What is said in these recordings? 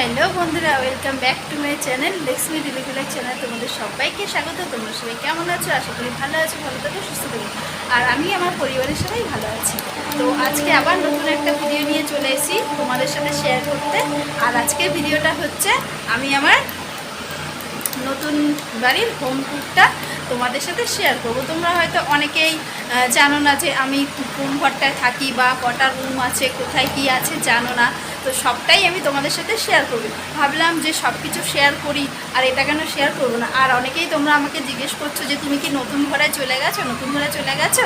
Hello বন্ধুরা, welcome back to my channel Lakshmi ডিলিগুলার channel. তোমাদের সবাইকে স্বাগত, তোমরা সবাই কেমন আছো? আশা করি ভালো আছো, ভালো থাকো, সুস্থ থাকো। আর আমি আমার পরিবারের সবাই ভালো আছি। তো আজকে আবার নতুন একটা ভিডিও নিয়ে চলে এসেছি তোমাদের সাথে শেয়ার করতে। আর আজকের ভিডিওটা হচ্ছে, আমি আমার নতুন বাড়ির হোম টুরটা তোমাদের সাথে শেয়ার করব। তোমরা হয়তো অনেকেই জানো না যে আমি কোন ঘরটায় থাকি বা কটা রুম আছে, কোথায় কি আছে, জানো না। তো সবটাই আমি তোমাদের সাথে শেয়ার করব। ভাবলাম যে সব কিছু শেয়ার করি, আর এটা কেন শেয়ার করব না? আর অনেকেই তোমরা আমাকে জিজ্ঞেস করছ যে, তুমি কি নতুন ঘরে চলে গেছো? নতুন ঘরে চলে গেছো?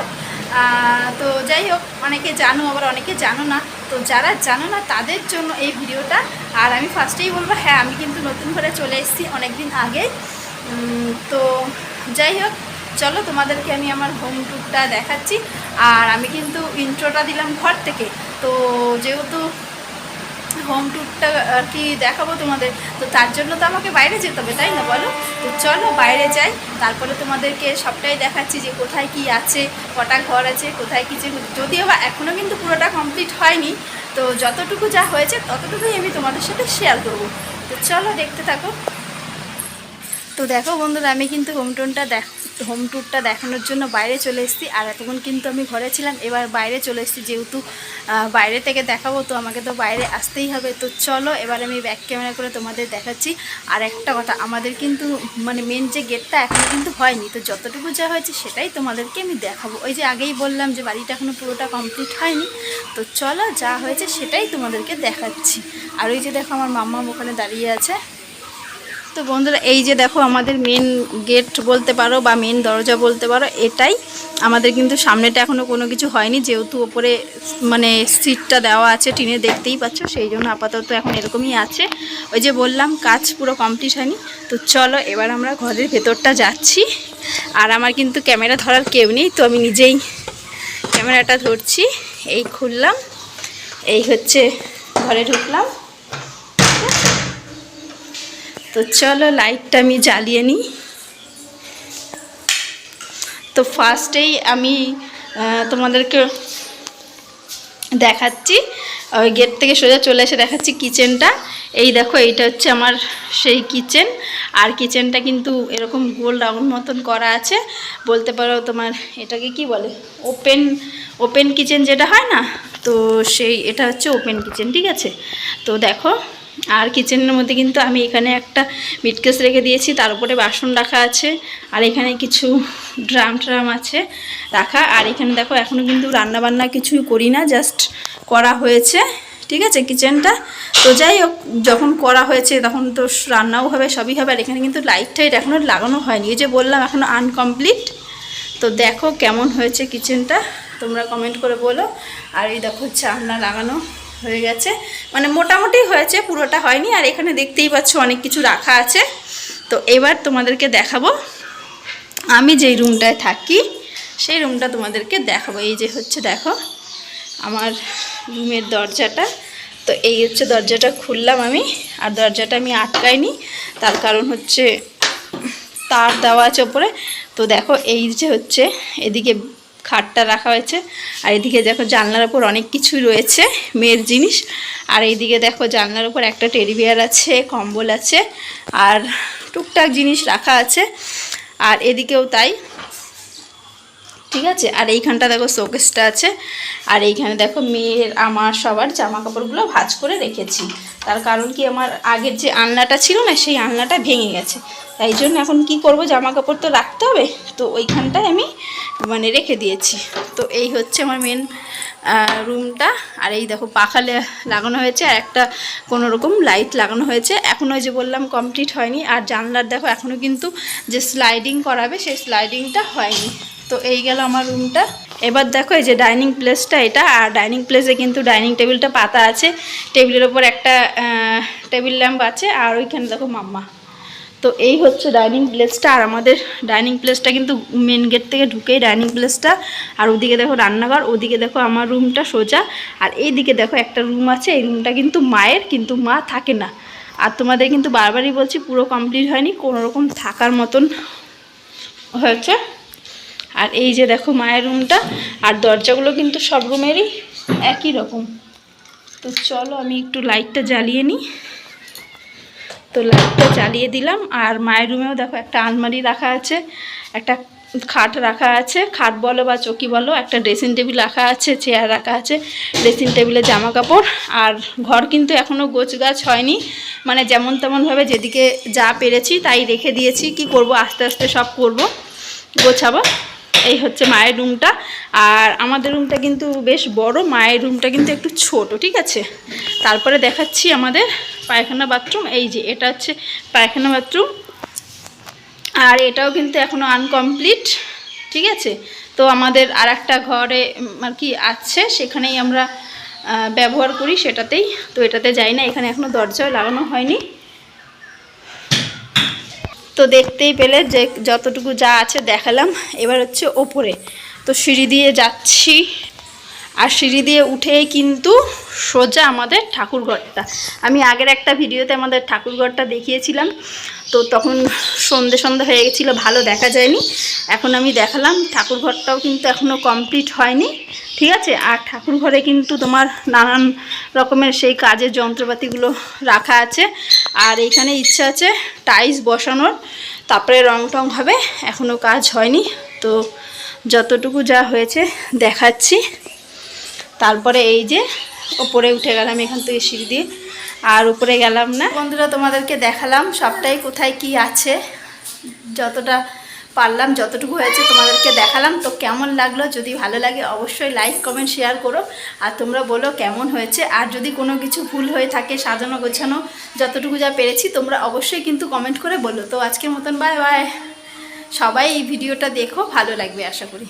তো যাই হোক, অনেকে জানো, আবার অনেকে জানো না। তো যারা জানো না, তাদের জন্য এই ভিডিওটা। আর আমি ফার্স্টেই বলব হ্যাঁ আমি কিন্তু নতুন ঘরে চলে এসেছি অনেক দিন আগে তো যাই হোক, চলো তোমাদেরকে আমি আমার হোম ট্যুরটা দেখাচ্ছি। আর আমি কিন্তু ইন্ট্রোটা দিলাম ঘর থেকে। তো যেহেতু হোম ট্যুরটা আর কি দেখাবো তোমাদের। তো তার জন্য তো আমাকে বাইরে যেতে হবে, তাই না বলো? তো চলো বাইরে যাই, তারপরে তোমাদেরকে সবটাই দেখাচ্ছি যে কোথায় কি আছে, কটা ঘর আছে, কোথায় কী যে যদিও বা এখনও কিন্তু পুরোটা কমপ্লিট হয়নি, তো যতটুকু যা হয়েছে ততটুকুই আমি তোমাদের সাথে শেয়ার করব। তো চলো দেখতে থাকো। তো দেখো বন্ধুরা, আমি কিন্তু হোম টুরটা দেখ হোম ট্যুরটা দেখানোর জন্য বাইরে চলে এসেছি আর এতক্ষণ কিন্তু আমি ঘরে ছিলাম। এবার বাইরে চলে এসেছি যেহেতু বাইরে থেকে দেখাবো, তো আমাকে তো বাইরে আসতেই হবে। তো চলো, এবার আমি ব্যাক ক্যামেরা করে তোমাদের দেখাচ্ছি। আর একটা কথা, আমাদের কিন্তু মানে মেন যে গেটটা এখনও কিন্তু হয়নি। তো যতটুকু যা হয়েছে সেটাই তোমাদেরকে আমি দেখাবো। ওই যে আগেই বললাম যে বাড়িটা এখনও পুরোটা কমপ্লিট হয়নি। তো চলো, যা হয়েছে সেটাই তোমাদেরকে দেখাচ্ছি। আর ওই যে দেখো, আমার মাম্মা ওখানে দাঁড়িয়ে আছে। তো বন্ধুরা, এই যে দেখো আমাদের মেন গেট বলতে পারো বা মেন দরজা বলতে পারো, এটাই আমাদের কিন্তু সামনেটা এখনও কোনো কিছু হয়নি। যেহেতু ওপরে মানে সিটটা দেওয়া আছে, টিনে দেখতেই পাচ্ছ, সেই জন্য আপাতত এখন এরকমই আছে। ওই যে বললাম, কাজ পুরো কমপ্লিট হয়নি। তো চলো, এবার আমরা ঘরের ভেতরটা যাচ্ছি। আর আমার কিন্তু ক্যামেরা ধরার কেউ নেই, তো আমি নিজেই ক্যামেরাটা ধরছি। এই খুললাম, এই হচ্ছে ঘরে ঢুকলাম। তো চলো লাইটটা আমি জ্বালিয়ে নিই। তো ফার্স্টেই আমি তোমাদেরকে দেখাচ্ছি। ওই গেট থেকে সোজা চলে এসে দেখাচ্ছি কিচেনটা। এই দেখো, এইটা হচ্ছে আমার সেই কিচেন। আর কিচেনটা কিন্তু এরকম গোল রাউন্ড মতন করা আছে। বলতে পারো তোমার এটাকে কি বলে? ওপেন ওপেন কিচেন যেটা হয় না? তো সেই, এটা হচ্ছে ওপেন কিচেন, ঠিক আছে? তো দেখো আর কিচেনের মধ্যে কিন্তু আমি এখানে একটা মিটকেস রেখে দিয়েছি, তার উপরে বাসন রাখা আছে, আর এখানে কিছু ড্রাম ট্রাম আছে রাখা। আর এখানে দেখো এখনও কিন্তু রান্না বান্না কিছুই করি না জাস্ট করা হয়েছে, ঠিক আছে কিচেনটা তো যাই হোক, যখন করা হয়েছে, তখন তো রান্নাও হবে, সবই হবে, আর এখানে কিন্তু লাইট টাইট এখনও লাগানো হয়নি। এই যে বললাম এখনও আনকমপ্লিট তো দেখো কেমন হয়েছে কিচেনটা তোমরা কমেন্ট করে বলো। আর এই দেখো জানলা লাগানো হয়ে গেছে। মানে মোটামুটি হয়েছে, পুরোটা হয়নি। আর এখানে দেখতেই পাচ্ছ অনেক কিছু রাখা আছে। তো এবার তোমাদেরকে দেখাবো। আমি যেই রুমটায় থাকি, সেই রুমটা তোমাদেরকে দেখাবো। এই যে হচ্ছে, দেখো, আমার রুমের দরজাটা। তো এই হচ্ছে দরজাটা খুললাম আমি। আর দরজাটা আমি আটকাইনি। তার কারণ হচ্ছে, তার দেওয়া আছে ওপরে। তো দেখো, এই যে হচ্ছে, এদিকে খাটটা রাখা হয়েছে। আর এদিকে দেখো জানলার ওপর অনেক কিছু রয়েছে, মেয়ের জিনিস। আর এইদিকে দেখো জানলার উপর একটা টেরিবিয়ার আছে, কম্বল আছে, আর টুকটাক জিনিস রাখা আছে। আর এদিকেও তাই। ঠিক আছে? আর এইখানটা দেখো শোকেসটা আছে। আর এইখানে দেখো মেয়ের, আমার, সবার জামা কাপড়গুলো ভাজ করে রেখেছি। তার কারণ কি আমার আগের যে আলনাটা ছিল না, সেই আলনাটা ভেঙে গেছে। তাই জন্য এখন কি করব? জামা কাপড় তো রাখতে হবে। তো ওইখানটায় আমি মানে রেখে দিয়েছি। তো এই হচ্ছে আমার মেন রুমটা আর এই দেখো পাখালে লাগানো হয়েছে। আর একটা কোনো রকম লাইট লাগানো হয়েছে। এখন ওই যে বললাম কমপ্লিট হয়নি। আর জানলার দেখো এখনও কিন্তু যে স্লাইডিং করাবে, সেই স্লাইডিংটা হয়নি। তো এই গেল আমার রুমটা এবার দেখো এই যে ডাইনিং প্লেসটা এটা, আর ডাইনিং প্লেসে কিন্তু ডাইনিং টেবিলটা পাতা আছে। টেবিলের ওপর একটা টেবিল ল্যাম্প আছে, আর ওইখানে দেখো মাম্মা। তো এই হচ্ছে ডাইনিং প্লেসটা আর আমাদের ডাইনিং প্লেসটা কিন্তু মেন গেট থেকে ঢুকেই ডাইনিং প্লেসটা আর ওদিকে দেখো রান্নাঘর, ওদিকে দেখো আমার রুমটা সোজা। আর এইদিকে দেখো একটা রুম আছে, এই রুমটা কিন্তু মায়ের, কিন্তু মা থাকে না। আর তোমাদের কিন্তু বারবারই বলছি, পুরো কমপ্লিট হয়নি কোনো রকম থাকার মতন হয়েছে। আর এই যে দেখো মায়ের রুমটা আর দরজাগুলো কিন্তু সব রুমেরই একই রকম। তো চলো আমি একটু লাইটটা জ্বালিয়ে নিই। তো লাইটটা জ্বালিয়ে দিলাম, আর মায়ের রুমেও দেখো একটা আলমারি রাখা আছে, একটা খাট রাখা আছে, খাট বলো বা চকি বলো, একটা ড্রেসিং টেবিল রাখা আছে চেয়ার রাখা আছে ড্রেসিং টেবিলে জামা কাপড় আর ঘর কিন্তু এখনও গোছ গাছ হয়নি। মানে যেমন তেমনভাবে যেদিকে যা পেরেছি তাই রেখে দিয়েছি, কি করব, আস্তে আস্তে সব করব, গোছাবো। এই হচ্ছে মায়ের রুমটা। আর আমাদের রুমটা কিন্তু বেশ বড়, মায়ের রুমটা কিন্তু একটু ছোট, ঠিক আছে? তারপরে দেখাচ্ছি আমাদের পায়খানা বাথরুম। এই যে, এটা হচ্ছে পায়খানা বাথরুম। আর এটাও কিন্তু এখনও আনকমপ্লিট, ঠিক আছে? তো আমাদের আর একটা ঘরে আর কি আছে, সেখানেই আমরা ব্যবহার করি, সেটাতেই। তো এটাতে যাই না, এখানে এখনও দরজাও লাগানো হয়নি। তো দেখতেই পেলে যে যতটুকু যা আছে দেখালাম, এবার হচ্ছে ওপরে। তো সিঁড়ি দিয়ে যাচ্ছি আর সিঁড়ি দিয়ে উঠেই কিন্তু সোজা আমাদের ঠাকুরঘরটা। আমি আগের একটা ভিডিওতে আমাদের ঠাকুরঘরটা দেখিয়েছিলাম, তো তখন সন্ধে সন্ধে হয়ে গেছিল, ভালো দেখা যায়নি। এখন আমি দেখালাম, ঠাকুরঘরটাও কিন্তু এখনও কমপ্লিট হয়নি, ঠিক আছে? আর ঠাকুরঘরে কিন্তু তোমার নানান রকমের সেই কাজের যন্ত্রপাতিগুলো রাখা আছে, আর এইখানে ইচ্ছা আছে টাইলস বসানোর, তারপরে রং টং হবে এখনও কাজ হয়নি, তো যতটুকু যা হয়েছে দেখাচ্ছি। তারপরে এই যে ওপরে উঠে গেলাম এখান থেকে সিঁড়ি দিয়ে। আর উপরে গেলাম না। বন্ধুরা, তোমাদেরকে দেখালাম সবটাই কোথায় কি আছে। যতটা পারলাম, যতটুকু হয়েছে তোমাদেরকে দেখালাম। তো কেমন লাগল? যদি ভালো লাগে অবশ্যই লাইক কমেন্ট শেয়ার করো। আর তোমরা বলো কেমন হয়েছে। আর যদি কোনো কিছু ভুল হয়ে থাকে, সাজানো, গোছানো, যতটুকু যা পেরেছি, তোমরা অবশ্যই কিন্তু কমেন্ট করে বলো। তো আজকের মতন বাই বাই সবাই এই ভিডিওটা দেখো, ভালো লাগবে আশা করি।